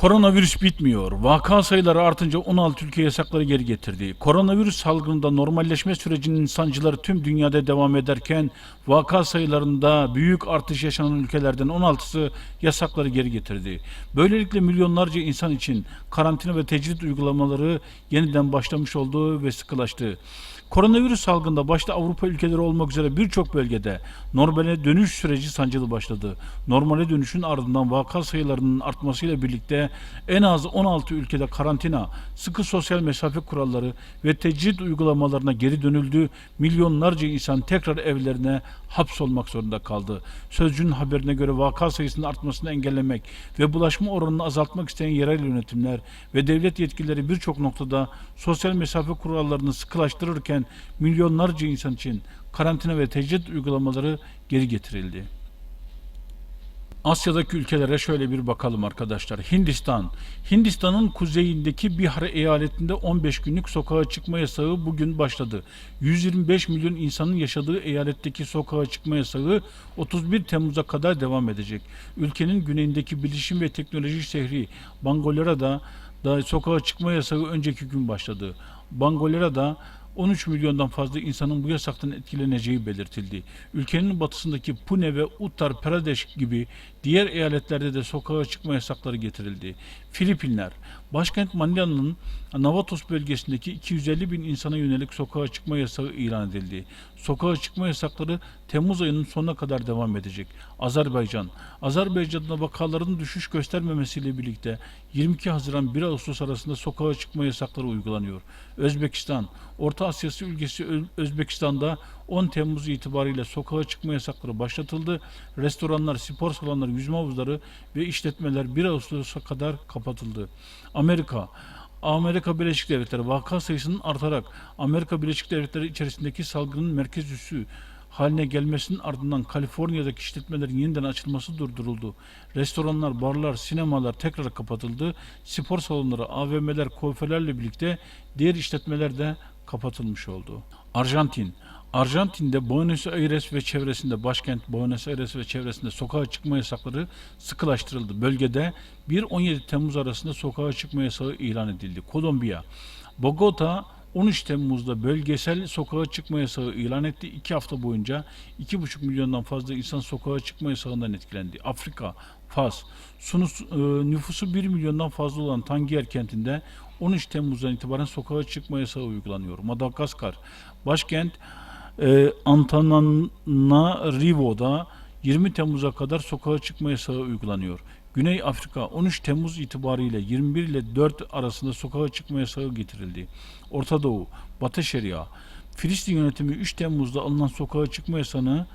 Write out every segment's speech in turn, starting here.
Koronavirüs bitmiyor. Vaka sayıları artınca 16 ülke yasakları geri getirdi. Koronavirüs salgınında normalleşme sürecinin sancıları tüm dünyada devam ederken vaka sayılarında büyük artış yaşanan ülkelerden 16'sı yasakları geri getirdi. Böylelikle milyonlarca insan için karantina ve tecrit uygulamaları yeniden başlamış oldu ve sıkılaştı. Koronavirüs salgında başta Avrupa ülkeleri olmak üzere birçok bölgede normale dönüş süreci sancılı başladı. Normale dönüşün ardından vaka sayılarının artmasıyla birlikte en az 16 ülkede karantina, sıkı sosyal mesafe kuralları ve tecrit uygulamalarına geri dönüldü. Milyonlarca insan tekrar evlerine hapsolmak zorunda kaldı. Sözcü'nün haberine göre vaka sayısının artmasını engellemek ve bulaşma oranını azaltmak isteyen yerel yönetimler ve devlet yetkilileri birçok noktada sosyal mesafe kurallarını sıkılaştırırken milyonlarca insan için karantina ve tecrit uygulamaları geri getirildi. Asya'daki ülkelere şöyle bir bakalım arkadaşlar. Hindistan. Hindistan'ın kuzeyindeki Bihar eyaletinde 15 günlük sokağa çıkma yasağı bugün başladı. 125 milyon insanın yaşadığı eyaletteki sokağa çıkma yasağı 31 Temmuz'a kadar devam edecek. Ülkenin güneyindeki bilişim ve teknoloji şehri Bangolera'da da sokağa çıkma yasağı önceki gün başladı. Bangolera'da 13 milyondan fazla insanın bu yasaktan etkileneceği belirtildi. Ülkenin batısındaki Pune ve Uttar Pradesh gibi diğer eyaletlerde de sokağa çıkma yasakları getirildi. Filipinler, başkent Manila'nın Navatos bölgesindeki 250 bin insana yönelik sokağa çıkma yasağı ilan edildi. Sokağa çıkma yasakları Temmuz ayının sonuna kadar devam edecek. Azerbaycan, Azerbaycan'da vakaların düşüş göstermemesiyle birlikte 22 Haziran 1 Ağustos arasında sokağa çıkma yasakları uygulanıyor. Özbekistan, Orta Asyası ülkesi Özbekistan'da 10 Temmuz itibariyle sokağa çıkma yasakları başlatıldı. Restoranlar, spor salonları, yüzme havuzları ve işletmeler 1 Ağustos'a kadar kapatıldı. Amerika Amerika Birleşik Devletleri vaka sayısının artarak Amerika Birleşik Devletleri içerisindeki salgının merkez üssü haline gelmesinin ardından Kaliforniya'daki işletmelerin yeniden açılması durduruldu. Restoranlar, barlar, sinemalar tekrar kapatıldı. Spor salonları, AVM'ler, kuaförlerle birlikte diğer işletmeler de kapatılmış oldu. Arjantin Arjantin'de Buenos Aires ve çevresinde başkent Buenos Aires ve çevresinde sokağa çıkma yasakları sıkılaştırıldı. Bölgede 1-17 Temmuz arasında sokağa çıkma yasağı ilan edildi. Kolombiya Bogota 13 Temmuz'da bölgesel sokağa çıkma yasağı ilan etti. 2 hafta boyunca 2,5 milyondan fazla insan sokağa çıkma yasağından etkilendi. Afrika, Fas, Sunus, e, nüfusu 1 milyondan fazla olan Tangier kentinde 13 Temmuz'dan itibaren sokağa çıkma yasağı uygulanıyor. Madagaskar, başkent e, Antananarivo'da 20 Temmuz'a kadar sokağa çıkma yasağı uygulanıyor. Güney Afrika 13 Temmuz itibariyle 21 ile 4 arasında sokağa çıkma yasağı getirildi. Orta Doğu, Batı Şeria, Filistin yönetimi 3 Temmuz'da alınan sokağa çıkma yasağını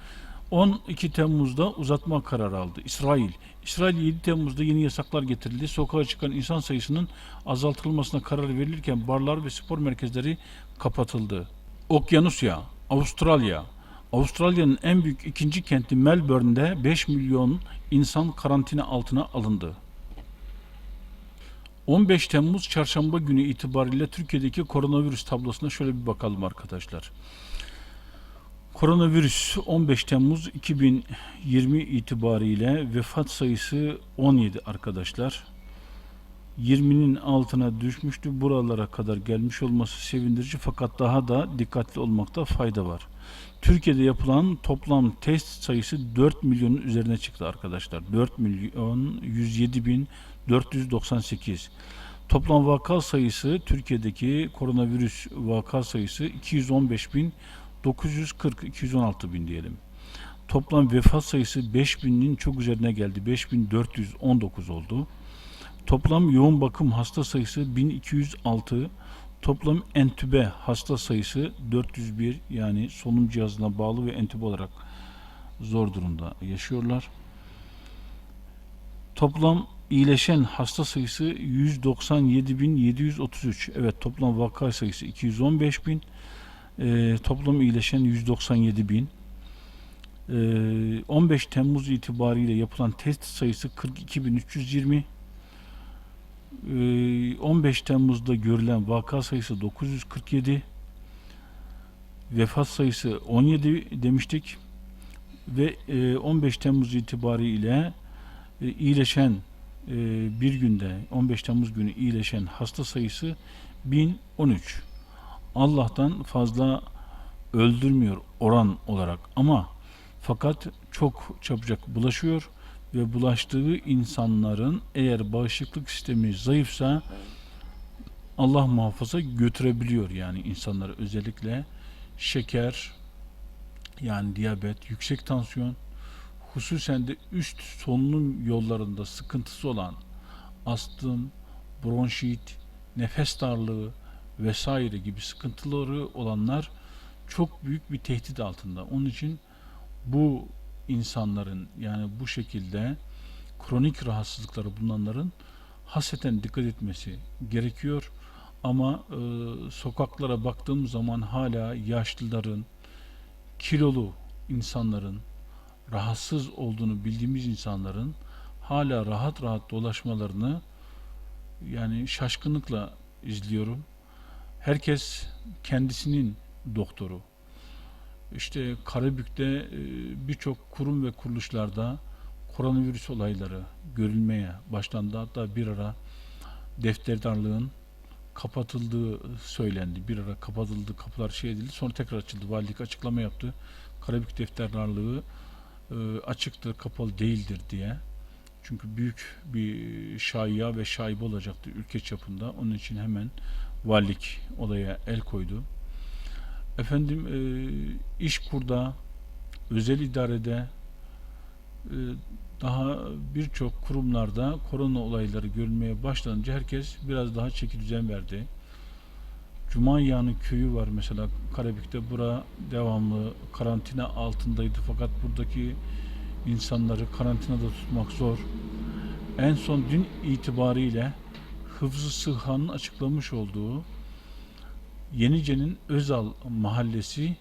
12 Temmuz'da uzatma kararı aldı. İsrail, İsrail 7 Temmuz'da yeni yasaklar getirildi. Sokağa çıkan insan sayısının azaltılmasına karar verilirken barlar ve spor merkezleri kapatıldı. Okyanusya, Avustralya. Avustralya'nın en büyük ikinci kenti Melbourne'de 5 milyon insan karantina altına alındı. 15 Temmuz çarşamba günü itibariyle Türkiye'deki koronavirüs tablosuna şöyle bir bakalım arkadaşlar. Koronavirüs 15 Temmuz 2020 itibariyle vefat sayısı 17 arkadaşlar. 20'nin altına düşmüştü. Buralara kadar gelmiş olması sevindirici fakat daha da dikkatli olmakta fayda var. Türkiye'de yapılan toplam test sayısı 4 milyonun üzerine çıktı arkadaşlar. 4 milyon 107 bin 498. Toplam vaka sayısı Türkiye'deki koronavirüs vaka sayısı 215 bin 940 216 bin diyelim. Toplam vefat sayısı 5000'in çok üzerine geldi. 5419 oldu. Toplam yoğun bakım hasta sayısı 1206. Toplam entübe hasta sayısı 401 yani solunum cihazına bağlı ve entübe olarak zor durumda yaşıyorlar. Toplam iyileşen hasta sayısı 197.733. Evet toplam vaka sayısı 215.000. Ee, toplam iyileşen 197.000. Ee, 15 Temmuz itibariyle yapılan test sayısı 42.320. Ee, 15 Temmuz'da görülen vaka sayısı 947. Vefat sayısı 17 demiştik. Ve e, 15 Temmuz itibariyle e, iyileşen e, bir günde 15 Temmuz günü iyileşen hasta sayısı 1013. Allah'tan fazla öldürmüyor oran olarak ama fakat çok çabucak bulaşıyor ve bulaştığı insanların eğer bağışıklık sistemi zayıfsa Allah muhafaza götürebiliyor yani insanları özellikle şeker yani diyabet, yüksek tansiyon hususen de üst solunum yollarında sıkıntısı olan astım, bronşit, nefes darlığı vesaire gibi sıkıntıları olanlar çok büyük bir tehdit altında. Onun için bu insanların yani bu şekilde kronik rahatsızlıkları bulunanların hasreten dikkat etmesi gerekiyor. Ama e, sokaklara baktığım zaman hala yaşlıların, kilolu insanların, rahatsız olduğunu bildiğimiz insanların hala rahat rahat dolaşmalarını yani şaşkınlıkla izliyorum. Herkes kendisinin doktoru. İşte Karabük'te e, birçok kurum ve kuruluşlarda koronavirüs olayları görülmeye başlandı. Hatta bir ara defterdarlığın kapatıldığı söylendi. Bir ara kapatıldı, kapılar şey edildi. Sonra tekrar açıldı. Valilik açıklama yaptı. Karabük defterdarlığı e, açıktır, kapalı değildir diye. Çünkü büyük bir şaiya ve şaibe olacaktı ülke çapında. Onun için hemen valilik olaya el koydu. Efendim e, iş kurda, özel idarede, e, daha birçok kurumlarda korona olayları görülmeye başlanınca herkes biraz daha çeki düzen verdi. Cuma Yağını köyü var mesela Karabük'te bura devamlı karantina altındaydı fakat buradaki insanları karantinada tutmak zor. En son dün itibariyle Hıfzı Sıhhan'ın açıklamış olduğu Yenice'nin Özal mahallesi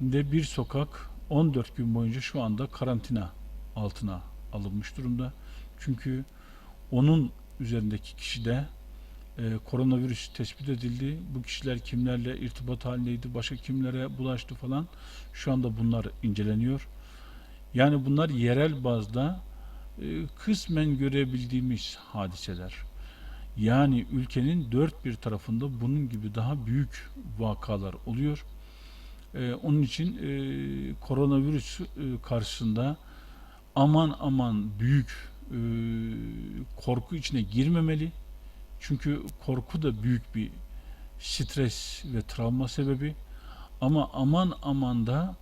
de bir sokak 14 gün boyunca şu anda karantina altına alınmış durumda. Çünkü onun üzerindeki kişi de e, koronavirüs tespit edildi. Bu kişiler kimlerle irtibat halindeydi, başka kimlere bulaştı falan. Şu anda bunlar inceleniyor. Yani bunlar yerel bazda e, kısmen görebildiğimiz hadiseler. Yani ülkenin dört bir tarafında bunun gibi daha büyük vakalar oluyor. E, onun için e, koronavirüs e, karşısında aman aman büyük e, korku içine girmemeli. Çünkü korku da büyük bir stres ve travma sebebi. Ama aman aman da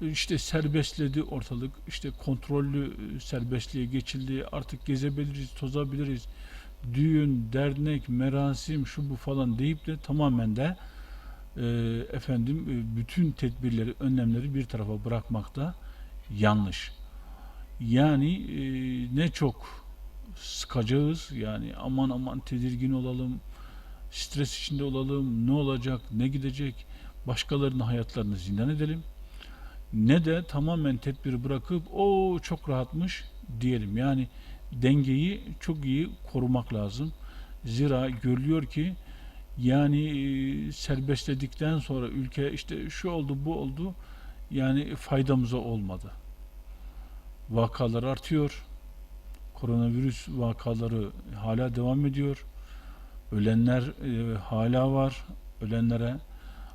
işte serbestledi ortalık. işte kontrollü e, serbestliğe geçildi. Artık gezebiliriz, tozabiliriz. Düğün, dernek, merasim, şu bu falan deyip de tamamen de e, efendim e, bütün tedbirleri, önlemleri bir tarafa bırakmakta yanlış. Yani e, ne çok sıkacağız yani aman aman tedirgin olalım, stres içinde olalım, ne olacak, ne gidecek, başkalarının hayatlarını zindan edelim. Ne de tamamen tedbiri bırakıp o çok rahatmış diyelim. Yani dengeyi çok iyi korumak lazım. Zira görülüyor ki yani e, serbestledikten sonra ülke işte şu oldu bu oldu yani faydamıza olmadı. Vakalar artıyor. Koronavirüs vakaları hala devam ediyor. Ölenler e, hala var. Ölenlere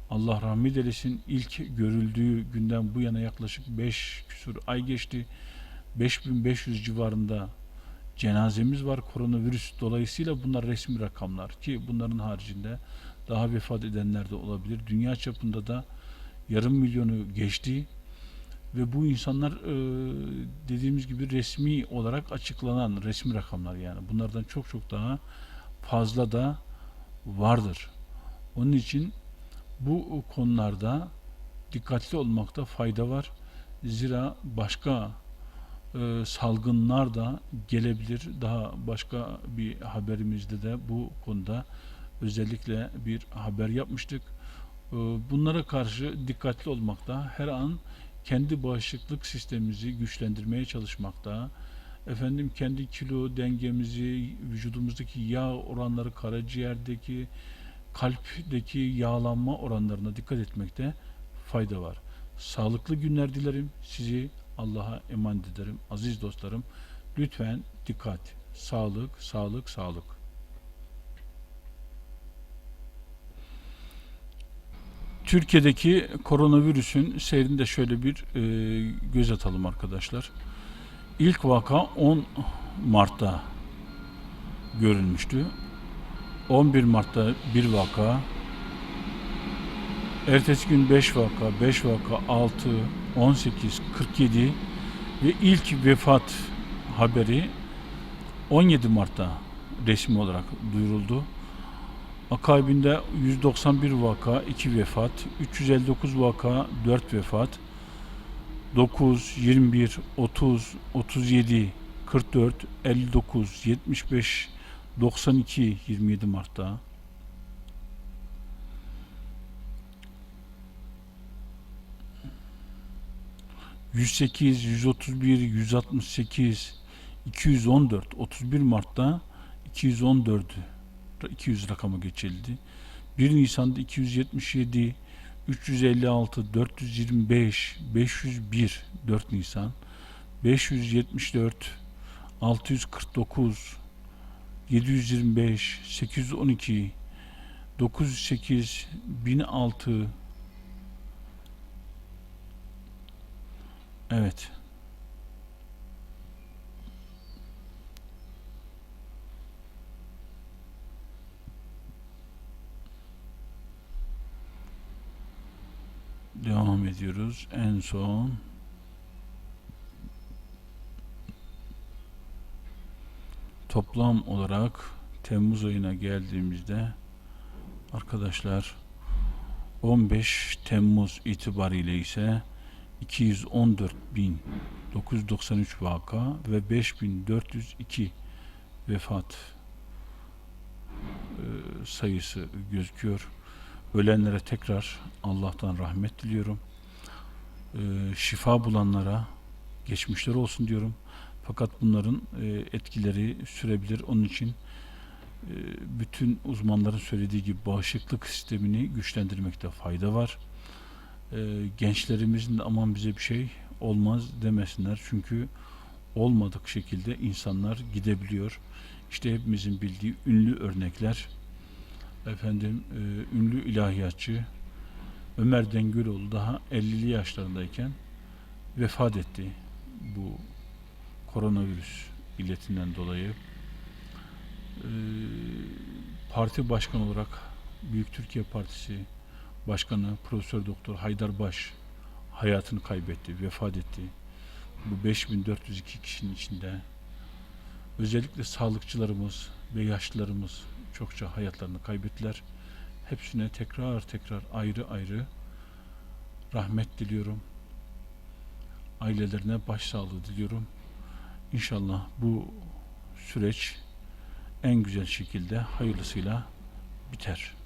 Allah rahmet eylesin. İlk görüldüğü günden bu yana yaklaşık 5 küsur ay geçti. 5500 civarında cenazemiz var koronavirüs dolayısıyla bunlar resmi rakamlar ki bunların haricinde daha vefat edenler de olabilir. Dünya çapında da yarım milyonu geçti ve bu insanlar e, dediğimiz gibi resmi olarak açıklanan resmi rakamlar yani bunlardan çok çok daha fazla da vardır. Onun için bu konularda dikkatli olmakta fayda var. Zira başka e, salgınlar da gelebilir. Daha başka bir haberimizde de bu konuda özellikle bir haber yapmıştık. E, bunlara karşı dikkatli olmakta, her an kendi bağışıklık sistemimizi güçlendirmeye çalışmakta, efendim kendi kilo dengemizi, vücudumuzdaki yağ oranları, karaciğerdeki, kalpteki yağlanma oranlarına dikkat etmekte fayda var. Sağlıklı günler dilerim. Sizi Allah'a emanet ederim. Aziz dostlarım lütfen dikkat. sağlık, sağlık, sağlık. Türkiye'deki koronavirüsün seyrinde şöyle bir e, göz atalım arkadaşlar. İlk vaka 10 Mart'ta görülmüştü. 11 Mart'ta bir vaka, ertesi gün 5 vaka, 5 vaka, 6, 18, 47 ve ilk vefat haberi 17 Mart'ta resmi olarak duyuruldu. Akabinde 191 vaka, 2 vefat, 359 vaka, 4 vefat, 9, 21, 30, 37, 44, 59, 75, 92, 27 Mart'ta. ...108, 131, 168, 214, 31 Mart'ta 214 200 rakamı geçildi. 1 Nisan'da 277, 356, 425, 501 4 Nisan, 574, 649, 725, 812, 908, 1006 Evet. Devam ediyoruz. En son toplam olarak Temmuz ayına geldiğimizde arkadaşlar 15 Temmuz itibariyle ise 214.993 vaka ve 5.402 vefat e, sayısı gözüküyor. Ölenlere tekrar Allah'tan rahmet diliyorum. Ee, şifa bulanlara geçmişler olsun diyorum. Fakat bunların e, etkileri sürebilir. Onun için e, bütün uzmanların söylediği gibi bağışıklık sistemini güçlendirmekte fayda var. E, gençlerimizin de aman bize bir şey olmaz demesinler. Çünkü olmadık şekilde insanlar gidebiliyor. İşte hepimizin bildiği ünlü örnekler efendim e, ünlü ilahiyatçı Ömer Dengüloğlu daha 50'li yaşlarındayken vefat etti bu koronavirüs illetinden dolayı. E, parti başkanı olarak Büyük Türkiye Partisi Başkanı Profesör Doktor Haydar Baş hayatını kaybetti, vefat etti. Bu 5402 kişinin içinde özellikle sağlıkçılarımız ve yaşlılarımız çokça hayatlarını kaybettiler. Hepsine tekrar tekrar ayrı ayrı rahmet diliyorum. Ailelerine başsağlığı diliyorum. İnşallah bu süreç en güzel şekilde hayırlısıyla biter.